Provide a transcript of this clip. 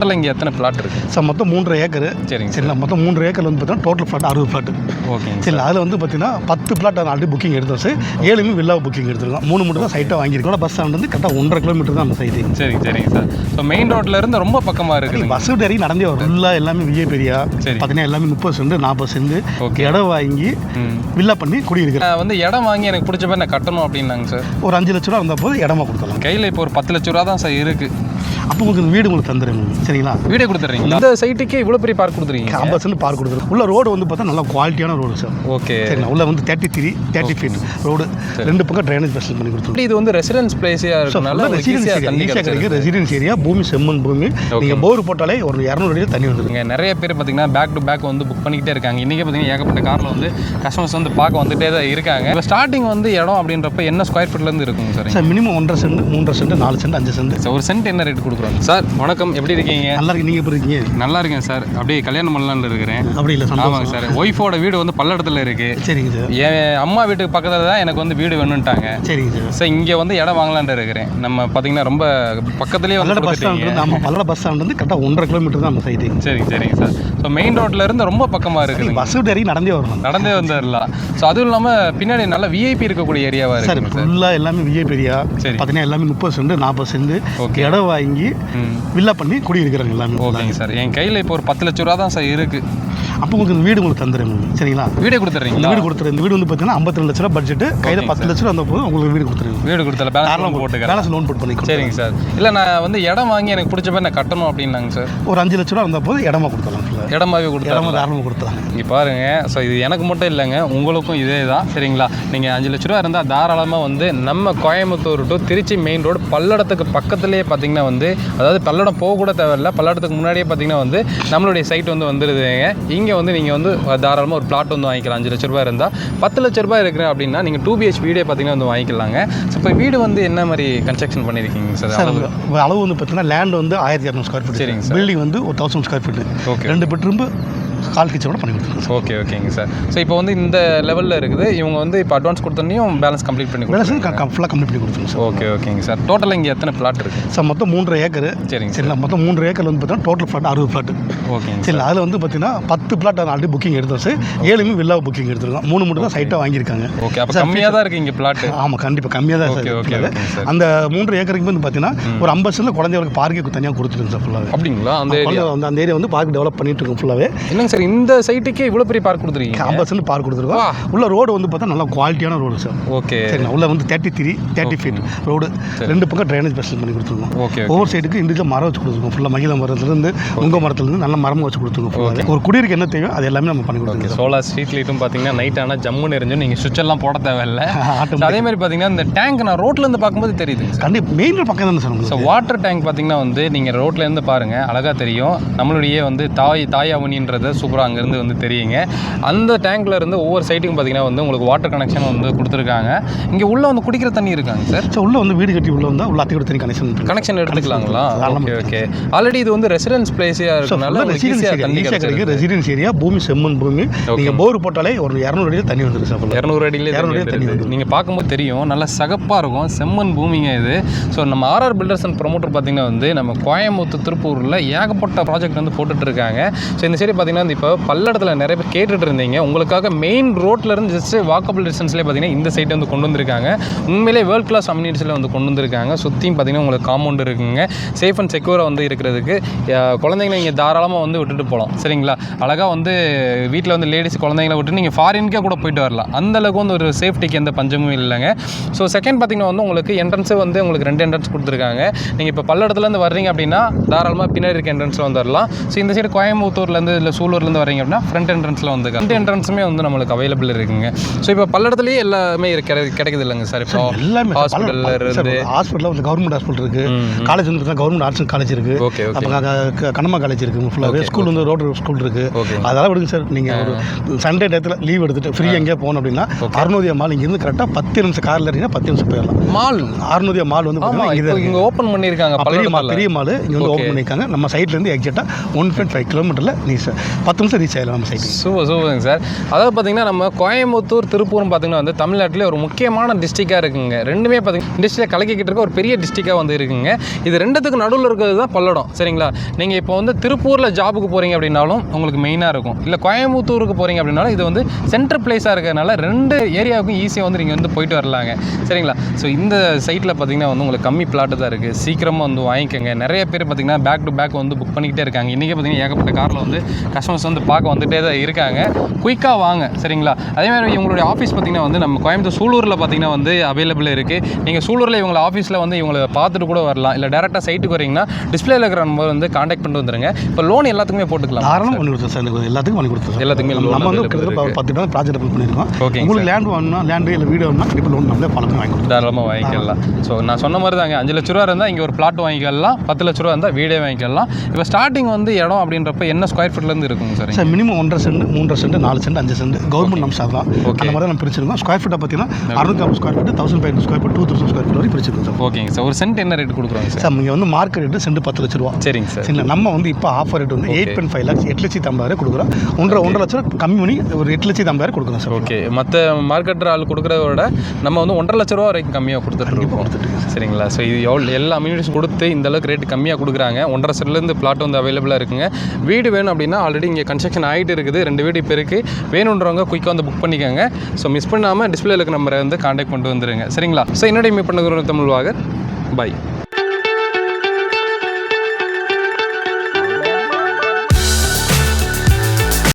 டோட்டலாக இங்கே எத்தனை பிளாட் இருக்குது சார் மொத்தம் மூன்றரை ஏக்கர். சரிங்க சார் மொத்தம் மூன்று ஏக்கர் வந்து பார்த்தீங்கன்னா டோட்டல் ஃப்ளாட் அறுபது ஃப்ளாட் ஓகேங்க சரி அதில் வந்து பார்த்தீங்கன்னா பத்து ஃப்ளாட் ஆல்ரெடி புக்கிங் எடுத்தோம் சார். ஏழுமே வில்லா புக்கிங் எடுத்துருக்கோம். மூணு மட்டும் தான் சைட்டாக வாங்கியிருக்கோம். பஸ் ஸ்டாண்ட் வந்து கரெக்டாக ஒன்றரை கிலோமீட்டர் தான் அந்த சைட்டு சரிங்க சரிங்க சார். ஸோ மெயின் ரோட்ல இருந்து ரொம்ப பக்கமாக இருக்குதுங்க. பஸ் விட்டு இறங்கி நடந்தே வரும். ஃபுல்லாக எல்லாமே விஜய் பெரியா சரி. பார்த்தீங்கன்னா எல்லாமே முப்பது சென்ட் நாற்பது சென்ட் Okay. இடம் வாங்கி. வில்லா பண்ணி குடியிருக்கிறேன் வந்து இடம் வாங்கி எனக்கு பிடிச்ச மாதிரி நான் கட்டணும் அப்படின்னாங்க சார். ஒரு அஞ்சு லட்ச ரூபா வந்தால் போது இடமா கொடுத்துடலாம் கையில் இப்போ ஒரு பத்து லட்ச ரூபா தான் சார் இருக்குது அப்போ உங்களுக்கு இந்த வீடு உங்களுக்கு தந்துடுங்க சரிங்களா? வீடே கொடுத்துட்றீங்களா இந்த சைட்டுக்கே இவ்வளோ பெரிய பார்க் கொடுத்துருக்கீங்க ஐம்பது சென்ட் பார்க் கொடுத்துருக்கோம் உள்ள ரோடு வந்து பார்த்தா நல்லா குவாலிட்டியான ரோடு சார் ஓகே. சரிங்களா? உள்ள வந்து thirty three thirty feet road ரெண்டு பக்கம் ட்ரைனேஜ் ஃபெசிலிட்டி பண்ணி கொடுத்துருக்கோம் இது வந்து ரெசிடென்ஸ் பிளேஸியாக இருக்கனால ரெசிடென்ஸ் ஏரியா ஈஸியாக கிடைக்கும் ரெசிடென்ஸ் ஏரியா பூமி செம்மண் பூமி. நீங்கள் போர் போட்டாலே ஒரு இரநூறு அடியில் தண்ணி வந்துருங்க நிறைய பேர் பார்த்தீங்கன்னா பேக் டு பேக் வந்து புக் பண்ணிக்கிட்டே இருக்காங்க. இன்றைக்கி பார்த்தீங்கன்னா ஏகப்பட்ட காரில் வந்து கஸ்டமர்ஸ் வந்து பார்க்க வந்துட்டே தான் இருக்காங்க. இப்போ ஸ்டார்டிங் வந்து இடம் அப்படின்றப்ப என்ன ஸ்கொயர் ஃபீட்லேருந்து இருக்குங்க சார் சார் மினிமம் ஒன்றரை சென்ட் மூன்றரை சென்ட் நாலு சென்ட் அஞ்சு சென்ட் ஒரு சென்ட் என்ன ரேட் கொடுக்குறோம் சார் வணக்கம். எப்படி இருக்கீங்க? நல்லா இருக்கு நீங்கள் எப்படி இருக்கீங்க? நல்லா இருக்கேன் சார். அப்படியே கல்யாணம் பண்ணலான்னு இருக்கிறேன். அப்படி இல்லை ஆமாங்க சார். ஒய்ஃபோட வீடு வந்து பல்லடத்தில் இருக்குது சரிங்க சார். என் அம்மா வீட்டுக்கு பக்கத்தில் தான் எனக்கு வந்து வீடு வேணும்ட்டாங்க. சரிங்க சார். சார் இங்கே வந்து இடம் வாங்கலான்ட்டு இருக்கிறேன். நம்ம பார்த்தீங்கன்னா ரொம்ப பக்கத்துலேயே வந்து பஸ் ஸ்டாண்ட் ஆமாம் பல்லட பஸ் ஸ்டாண்ட் வந்து கரெக்டாக ஒன்றரை கிலோமீட்டர் தான் அந்த சைட்டு சரிங்க சரிங்க சார். ஸோ மெயின் ரோட்ல இருந்து ரொம்ப பக்கமாக இருக்குது பஸ் விட்டு இறங்கி நடந்தே வரணும். நடந்தே வந்துடலாம் ஸோ அதுவும் இல்லாமல் பின்னாடி நல்ல விஐபி இருக்கக்கூடிய ஏரியாவாக சார் இருக்குங்க சார். ஃபுல்லாக எல்லாமே விஜய் பெரியா சரி. பார்த்தீங்கன்னா எல்லாமே முப்பது சென்ட் நாற்பது சென்ட் Okay. இடம் வாங்கி ம். வில்லா பண்ணி குடியிருக்கிறாங்க எல்லாமே. ஓகேங்க சார். என் கையில் இப்போ ஒரு பத்து லட்ச ரூபா தான் சார் இருக்குது அப்போ உங்களுக்கு இந்த வீடு உங்களுக்கு தந்துடுங்க சரிங்களா? வீடே இந்த கொடுத்துட்றீங்களா வீடு கொடுத்துரு இந்த வீடு வந்து பார்த்தீங்கன்னா ஐம்பத்தி ரெண்டு லட்ச ரூபா பட்ஜெட் கையில் பத்து லட்ச ரூபா வந்த போது உங்களுக்கு வீடு கொடுத்துருங்க வீடு கொடுத்தல பேலன்ஸ் போட்டுக்கிறேன். பேலன்ஸ் லோன் போட்டு பண்ணிக்கலாம் சரிங்க சார். இல்லை நான் வந்து இடம் வாங்கி எனக்கு பிடிச்ச மாதிரி நான் கட்டணும் அப்படின்னாங்க சார். ஒரு அஞ்சு லட்ச ரூபா வந்த போது இடமா கொடுத்துடலாம் ஃபுல்லாக இடமாவே கொடுத்தா இடமா தாராளமாக கொடுத்துலாம் இங்கே பாருங்க. ஸோ இது எனக்கு மட்டும் இல்லைங்க உங்களுக்கும் இதே தான். சரிங்களா? நீங்கள் அஞ்சு லட்ச ரூபா இருந்தால் தாராளமாக வந்து நம்ம Coimbatore to Trichy main road பல்லடத்துக்கு பக்கத்துலேயே பார்த்தீங்கன்னா வந்து அதாவது பல்லடம் போக கூட தேவையில்ல. பல்லடத்துக்கு முன்னாடியே பார்த்தீங்கன்னா வந்து நம்மளுடைய சைட் வந்து வந்துடுதுங்க இங்கே வந்து நீங்கள் வந்து தாராளமாக ஒரு பிளாட் வந்து வாங்கிக்கலாம். அஞ்சு லட்ச ரூபாய் இருந்தால் பத்து லட்ச ரூபாய் இருக்கிறேன் அப்படின்னா நீங்கள் டூ பிஹெச் வீடே பார்த்தீங்கன்னா வந்து வாங்கிக்கலாங்க. ஸோ இப்போ வீடு வந்து என்ன மாதிரி கன்ஸ்ட்ரக்ஷன் பண்ணியிருக்கீங்க சார் அளவு வந்து பார்த்தீங்கன்னா லேண்ட் வந்து ஆயிரத்தி இரநூறு ஸ்கொயர் ஃபீட் சரிங்க சார். பில்டிங் வந்து ஒரு தௌசண்ட் ஸ்கொயர் ஃபீட் ஓகே ரெண்டு பெட்ரூம் கால் கிச்சனோட பண்ணி கொடுத்துருங்க சார். ஓகே ஓகேங்க சார். ஸோ இப்போ வந்து இந்த லெவலில் இருக்குது. இவங்க வந்து இப்போ அட்வான்ஸ் கொடுத்தோன்னையும் பேலன்ஸ் கம்ப்ளீட் பண்ணி சார் ஃபுல்லாக கம்ப்ளீட் பண்ணி கொடுத்துருங்க சார். ஓகே ஓகேங்க சார். டோட்டலாக இங்கே எத்தனை பிளாட் இருக்குது சார் மொத்தம் மூன்றரை ஏக்கர். சரிங்க சார். சரிங்களா மொத்தம் மூன்று ஏக்கர் வந்து பார்த்தீங்கன்னா டோட்டல் ஃப்ளாட் அறுபது ஃப்ளாட் ஓகேங்க சரி. அதில் வந்து பார்த்தீங்கன்னா பத்து பிளாட் ஆல்ரெடி புக்கிங் எடுத்தோம் சார். ஏழுமே வில்லா புக்கிங் எடுத்துருக்கோம். மூணு மட்டும் தான் சைட்டாக வாங்கியிருக்காங்க. ஓகே அப்போ கம்மியாக தான் இருக்குது இங்கே பிளாட் ஆமாம் கண்டிப்பாக கம்மியாக தான் ஓகே ஓகே அந்த மூன்று ஏக்கருக்கு வந்து பார்த்தீங்கன்னா ஒரு ஐம்பது சென்ட் குழந்தைகளுக்கு பார்க்கு தனியாக கொடுத்துருங்க சார் ஃபுல்லாகவே அப்படிங்களா? அந்த ஏரியா வந்து அந்த ஏரியா வந்து பார்க் டெவலப் பண்ணிட்டு இருக்கோம் ஃபுல்லாகவே என்னங்க சார் இந்த சைட்டுக்கே இவ்வளோ பெரிய பார்க் கொடுத்துருக்கீங்க? சென்ட் பார்க் கொடுத்துருக்கோம். உள்ள ரோடு வந்து பார்த்தா நல்லா குவாலிட்டியான ரோடு சார் ஓகே சரிங்களா? உள்ள வந்து thirty three thirty feet road ரெண்டு பக்கம் ட்ரைனேஜ் ஃபெசிலிட்டி பண்ணி கொடுத்துருக்கோம். ஓகே ஒவ்வொரு சைடுக்கு இண்டிவிஜுவல் மரம் வச்சு கொடுத்துருக்கோம். ஃபுல்லாக மகிழ மரத்துலேருந்து உங்க மரத்துலேருந்து நல்ல மரம் வச்சு கொடுத்துருக்கோம் ஒரு குடியிருக்கு என்ன தேவையோ அது எல்லாமே நம்ம பண்ணி கொடுத்துருக்கோம். சோலார் ஸ்ட்ரீட் லைட்டும் பார்த்தீங்கன்னா நைட் ஆனால் ஜம்முன்னு எரிஞ்சும் நீங்கள் சுவிட்ச் எல்லாம் போட தேவையில்ல. அதே மாதிரி பார்த்தீங்கன்னா இந்த டேங்க் நான் ரோட்ல இருந்து பார்க்கும்போது தெரியுதுங்க சார் கண்டிப்பாக மெயின் பக்கம் தானே சார் உங்களுக்கு? வாட்டர் டேங்க் பார்த்தீங்கன்னா வந்து நீங்கள் ரோட்ல இருந்து பாருங்கள் அழகாக தெரியும். நம்மளுடைய வந்து தாய் தாய் அவனின்றது சூப்பராக அங்கேருந்து வந்து தெரியுங்க. அந்த டேங்க்ல இருந்து ஒவ்வொரு சைட்டுக்கும் பார்த்தீங்கன்னா வந்து உங்களுக்கு வாட்டர் கனெக்ஷன் வந்து கொடுத்துருக்காங்க. இங்கே உள்ள வந்து குடிக்கிற தண்ணி இருக்காங்க சார்? சார் உள்ள வந்து வீடு கட்டி உள்ள வந்தால் உள்ள அத்தையோட தனி கனெக்ஷன் கனெக்ஷன் எடுத்துக்கலாங்களா? ஓகே ஓகே ஆல்ரெடி இது வந்து ரெசிடென்ஸ் பிளேஸியாக இருக்கனால ரெசிடென்ஸ் ஏரியா தண்ணி ரெசிடென்ஸ் ஏரியா பூமி செம்மண் பூமி. நீங்கள் போர் போட்டாலே ஒரு இரநூறு அடியில் தண்ணி வந்துருக்கு சார். இரநூறு அடியிலே இரநூறு தண்ணி அடி தண்ணி வருது. நீங்க பார்க்கும்போது தெரியும். நல்லா சகப்பா இருக்கும். செம்மண் பூமிங்க இது. ஸோ நம்ம ஆர்ஆர் பில்டர்ஸ் அண்ட் ப்ரொமோட்டர் பார்த்தீங்கன்னா வந்து நம்ம கோயம்புத்தூர் திருப்பூரில் ஏகப்பட்ட ப்ராஜெக்ட் வந்து போட்டுட்டு இருக்காங்க. ஸோ இந்த சைடு பார்த்தீங்கன்னா இப்போ பல்லடத்தில் நிறைய பேர் கேட்டுட்டு இருந்தீங்க. உங்களுக்காக மெயின் ரோட்டில் இருந்து ஜஸ்ட் வாக்கபிள் டிஸ்டன்ஸ்லேயே பார்த்தீங்கன்னா இந்த சைட் வந்து கொண்டு வந்திருக்காங்க. உண்மையிலே வேர்ல்ட் கிளாஸ் அம்யூனிட்டிஸில் வந்து கொண்டு வந்திருக்காங்க. சுற்றியும் பார்த்தீங்கன்னா உங்களுக்கு காம்பவுண்ட் இருக்குங்க. சேஃப் அண்ட் செக்யூராக வந்து இருக்கிறதுக்கு குழந்தைங்களை நீங்கள் தாராளமாக வந்து விட்டுட்டு போகலாம் சரிங்களா? அழகாக வந்து வீட்டில் வந்து லேடிஸ் குழந்தைங்களை விட்டு நீங்கள் ஃபாரின்கே கூட போயிட்டு வரலாம். அந்தளவுக்கு வந்து ஒரு சேஃப்டிக்கு எந்த பஞ்சமும் இல்லைங்க. ஸோ செகண்ட் பார்த்தீங்கன்னா வந்து உங்களுக்கு என்ட்ரன்ஸே வந்து உங்களுக்கு ரெண்டு என்ட்ரன்ஸ் கொடுத்துருக்காங்க. நீங்கள் இப்போ பல்லடத்துலேருந்து வர்றீங்க அப்படின்னா தாராளமாக பின்னாடி இருக்க என்ட்ரன்ஸில் வந்துடலாம் ஸோ இந்த சைடு கோயம்புத்தூர்லேருந்து இல்லை சூலூர்லேருந்து வரீங்க அப்படின்னா ஃப்ரண்ட் என்ட்ரன்ஸில் வந்து ரெண்டு என்ட்ரன்ஸுமே வந்து நம்மளுக்கு அவைலபிள் இருக்குங்க. ஸோ இப்போ பல்லடத்துலேயே எல்லாமே இருக்கு கிடைக்குது இல்லைங்க சார். இப்போ எல்லாமே ஹாஸ்பிட்டலில் இருந்து ஹாஸ்பிட்டலில் வந்து கவர்மெண்ட் ஹாஸ்பிட்டல் இருக்கு. ம், ம். காலேஜ் வந்து கவர்மெண்ட் ஆர்ட்ஸ் காலேஜ் இருக்கு. ஓகே ஓகே அப்போ கனமா காலேஜ் இருக்கு. ஃபுல்லாகவே ஸ்கூல் வந்து ரோடு ஸ்கூல் இருக்கு. ஓகே அதெல்லாம் விடுங்க சார். நீங்கள் ஒரு சண்டே டயத்தில் லீவ் எடுத்துட்டு ஃப்ரீ எங்கேயா போகணும் அப்படின்னா அறுநூதியா மால் இங்கேருந்து கரெக்டாக பத்து நிமிஷம் காரில் இருக்கீங்கன்னா பத்து நிமிஷம் போயிடலாம். மால் அறுநூதியா மால் வந்து இங்கே ஓபன் பண்ணிருக்காங்க பெரிய மால் பெரிய மால் இங்கே வந்து ஓப்பன் பண்ணியிருக்காங்க. நம்ம சைட்லேருந்து எக்ஸாக்டாக ஒன் பாயிண்ட் ஃபைவ் கிலோமீட்டரில் நீ சார் பத்து நிமிஷம் ரீச் ஆயிடலாம் நம்ம சைட்டுக்கு சூப்பர் சூப்பருங்க சார். அதாவது பார்த்தீங்கன்னா நம்ம கோயம்புத்தூர் திருப்பூரும் பார்த்தீங்கன்னா வந்து தமிழ்நாட்டிலே ஒரு முக்கியமான டிஸ்ட்ரிக்டாக இருக்குங்க. ரெண்டுமே பார்த்தீங்கன்னா டிஸ்ட்ரிக்ட் கலக்கிக்கிட்டு இருக்க ஒரு பெரிய டிஸ்ட்ரிக்டாக வந்து இருக்குங்க. இது ரெண்டுத்துக்கு நடுவில் இருக்கிறது தான் பல்லடம் சரிங்களா? நீங்கள் இப்போ வந்து திருப்பூரில் ஜாபுக்கு போகிறீங்க அப்படின்னாலும் உங்களுக்கு மெயினாக இருக்கும். இல்லை கோயம்புத்தூருக்கு போகிறீங்க அப்படின்னாலும் இது வந்து சென்டர் பிளேஸாக இருக்கிறதுனால ரெண்டு ஏரியாவுக்கும் ஈஸியாக வந்து நீங்கள் வந்து போயிட்டு வரலாங்க. சரிங்களா? ஸோ இந்த சைட்டில் பார்த்தீங்கன்னா வந்து உங்களுக்கு கம்மி பிளாட்டு தான் இருக்குது சீக்கிரமாக வந்து வாங்கிக்கோங்க. நிறைய பேர் பார்த்தீங்கன்னா பேக் டு பேக் வந்து புக் பண்ணிக்கிட்டே இருக்காங்க. இன்றைக்கி பார்த்தீங்கன்னா ஏகப்பட்ட காரில் வந்து கஸ்டமர்ஸ் வந்து பார்க்க வந்துகிட்டே தான் இருக்காங்க. குயிக்காக வாங்க சரிங்களா? அதே மாதிரி இவங்களுடைய ஆஃபீஸ் பார்த்தீங்கன்னா வந்து நம்ம கோயம்புத்தூர் சூலூரில் பார்த்தீங்கன்னா வந்து அவைலபிள் இருக்குது நீங்கள் சூலூரில் இவங்க ஆஃபீஸில் வந்து இவங்களை பார்த்துட்டு கூட வரலாம். இல்லை டேரெக்டாக சைட்டுக்கு வரீங்கன்னா டிஸ்பிளேல இருக்கிற நம்பர் வந்து காண்டாக்ட் பண்ணிட்டு வந்துருங்க. இப்போ லோன் எல்லாத்துக்குமே போட்டுக்கலாம். தாராளமாக பண்ணி கொடுத்தோம் சார். எல்லாத்துக்கும் பண்ணி கொடுத்தோம் எல்லாத்துக்குமே நம்ம வந்து. பத்து டன் ப்ராஜெக்ட் அப்ளை பண்ணியிருக்கோம். ஓகேங்க உங்களுக்கு லேண்ட் வேணும்னா லேண்டு இல்லை வீடு வேணும்னா கண்டிப்பாக லோன் நம்மளே பழக்கம் வாங்கி கொடுத்தோம் தாராளமாக வாங்கிக்கலாம். ஸோ நான் சொன்ன மாதிரி தாங்க. அஞ்சு லட்ச ரூபா இருந்தால் இங்கே ஒரு பிளாட் வாங்கிக்கலாம். பத்து லட்ச ரூபா இருந்தால் வீடே வாங்கிக்கலாம். இப்போ ஸ்டார்டிங் வந்து இடம் அப்படின்றப்ப என்ன ஸ்கொயர் ஃபீட்லேருந்து இருக்குங்க சார் சார் மினிமம் ஒன்றரை சென்ட் மூன்றரை சென்ட் நாலு சென்ட் அஞ்சு சென்ட் கவர்மெண்ட் நம்ஸ் தான். Okay. அந்த மாதிரி நம்ம பிரிச்சிருக்கோம். ஸ்கொயர் ஃபீட்டை பார்த்தீங்கன்னா அறுநூத்தி square feet thousand five square feet two thousand square feet வரைக்கும் பிரிச்சிருக்கோம் சார். ஓகேங்க சார். ஒரு சென்ட் என்ன ரேட் கொடுக்குறோங்க சார்? சார் இங்கே வந்து மார்க்கெட் ரேட்டு சென்ட் பத்து லட்ச ரூபா. சரிங்க சார். சரிங்களா? நம்ம வந்து இப்போ ஆஃபர் ரேட் வந்து எயிட் பாயிண்ட் ஃபைவ் லேக்ஸ் எட்டு லட்சத்தி ஐம்பதாயிரம் கொடுக்குறோம். ஒன்றரை ஒன்றரை லட்சம் கம்மி பண்ணி ஒரு எட்டு லட்சத்தி ஐம்பதாயிரம் கொடுக்குறோம் சார். ஓகே மற்ற மார்க்கெட்டர் ஆள் கொடுக்குறத விட நம்ம வந்து ஒன்றரை லட்ச ரூபா வரைக்கும் கம்மியாக கொடுத்துட்டு இருக்கோம். சரிங்களா? ஸோ இது எவ்வளோ எல்லா அம்யூனிட்டிஸ் கொடுத்து இந்த அளவுக்கு ரேட் கம்மியாக கொடுக்குறாங்க. ஒன்றரை சென்ட்லேருந்து பிளாட் வந்து அவைலபிளாக இருக்குங்க. வீடு வேணும் அப்படின்னா ஆல்ரெடி இங்கே கன்ஸ்ட்ரக்ஷன் ஆகிட்டு இருக்குது. ரெண்டு வீடு இப்போ இருக்குது வேணுன்றவங்க குயிக்காக வந்து புக் பண்ணிக்கோங்க. ஸோ மிஸ் பண்ணாமல் டிஸ்பிளே இருக்க நம்பரை வந்து காண்டாக்ட் பண்ணிட்டு வந்துடுங்க சரிங்களா? ஸோ என்னுடைய மீட் பண்ணுற தமிழ் வாகர். பை